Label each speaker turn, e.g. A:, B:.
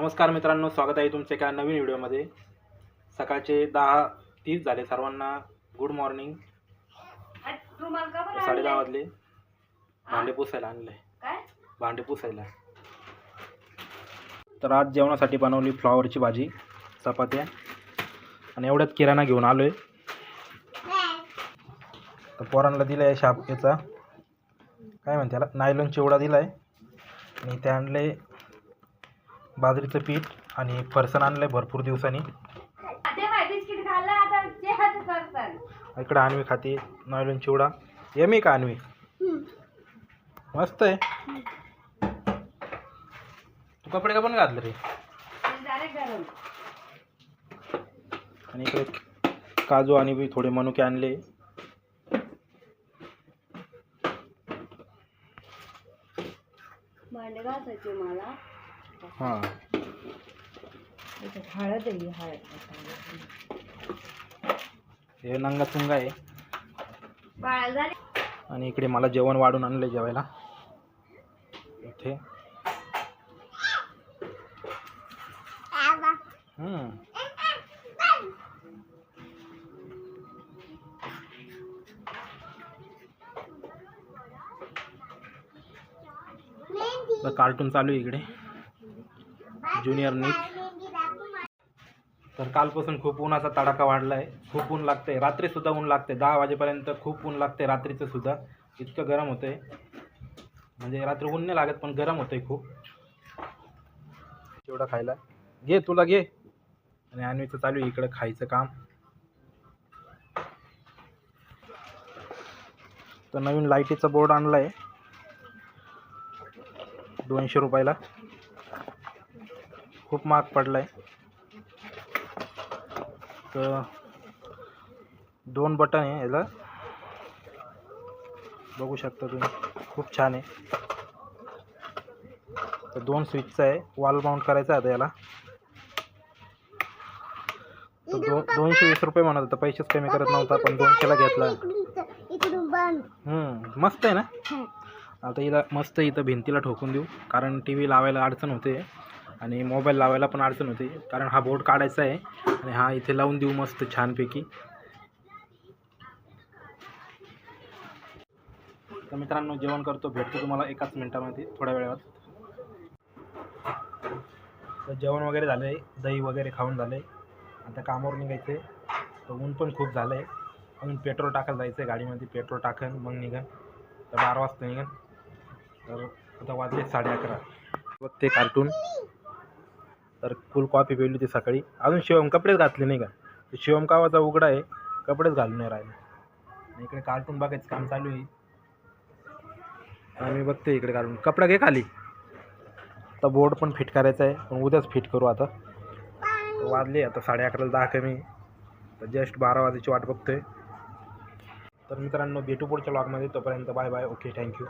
A: नमस्कार मित्रांनो स्वागत आहे तुमच्या एका नवीन व्हिडिओमध्ये. सकाळचे दहा तीस झाले सर्वांना. गुड मॉर्निंग साडे दहा वाजले. भांडे पुसायला आणले. भांडे पुसायला. तर आज जेवणासाठी बनवली फ्लॉवरची भाजी चपात्या. आणि एवढ्यात किराणा घेऊन आलो आहे तर पोरांना दिला आहे शाप याचा काय म्हणते त्याला नायलॉन चिवडा दिला आहे आणि ते आणले बाजरीचं पीठ आणि फरसाण आणलं आहे भरपूर दिवसांनी. इकडं आणवी खाते नायलॉन चिवडा. येमी का आणवी? मस्त आहे. तू कपडे का पण घातले रे? आणि इकडे काजू आणि बी थोडे मनुके आणले.
B: भांडे
A: हां.
B: त्याच्यात हळद आहे हळद
A: हे नंगा चुंगा आहे.
B: झाले.
A: आणि इकडे मला जेवण वाढून आणलं जेवायला. इथे. हम्म. तर कार्टून चालू आहे इकडे. ज्युनियर तर कालपासून खूप उन्हाचा तडाखा वाढला आहे खूप ऊन लागतंय. रात्रीसुद्धा ऊन लागते दहा वाजेपर्यंत खूप ऊन लागते रात्रीचं सुद्धा. इतकं गरम होतंय. म्हणजे रात्री ऊन नाही लागत पण गरम होतंय खूप. एवढा खायला. घे तुला घे. आणि अन्वीचं चालू आहे इकडं खायचं काम. तर नवीन लाईटीचा बोर्ड आणला आहे दोनशे रुपयाला. खूप महाग पडला आहे तर दोन बटन आहे याला. बघू शकता तुम्ही खूप छान आहे. तर दोन स्विचचा आहे वॉल माउंट करायचा आता याला. तर दो दोनशे वीस रुपये म्हणत होता पैसेच कमी करत नव्हता पण दोनशेला घेतला. मस्त आहे ना? आता हिला मस्त इथं भिंतीला ठोकून देऊ कारण टी व्ही लावायला अडचण होते. आणि मोबाईल लावायला पण अडचण होती. कारण हा बोर्ड काढायचा आहे आणि हा इथे लावून देऊ मस्त छानपैकी. तर मित्रांनो जेवण करतो भेटतो तुम्हाला एकाच मिनटामध्ये थोड्या वेळात. तर जेवण वगैरे झालं आहे दही वगैरे खाऊन झालं आहे आता कामावर निघायचं आहे तर ऊन पण खूप झालं आहे अजून पेट्रोल टाकायला जायचं आहे गाडीमध्ये पेट्रोल टाकन मग निघन. तर बारा वाजता निघन. तर आता वाजले साडे अकरा. बघते कार्टून तर फुल कॉफी पिली होती सकाळी. अजून शिवम कपडेच घातले नाही का? शिवम कावाचा उघडा आहे कपडेच घालून नाही राहिले. इकडे कार्टून बघायचं काम चालू आहे. आम्ही बघते इकडे घालून कपडा घे खाली. आता बोर्ड पण फिट करायचा आहे पण उद्याच फिट करू आता. वाजले आता साडे अकराला दहा कमी. तर जस्ट बारा वाजायची वाट बघतोय. तर मित्रांनो भेटू पुढच्या ब्लॉगमध्ये तोपर्यंत बाय बाय ओके थँक्यू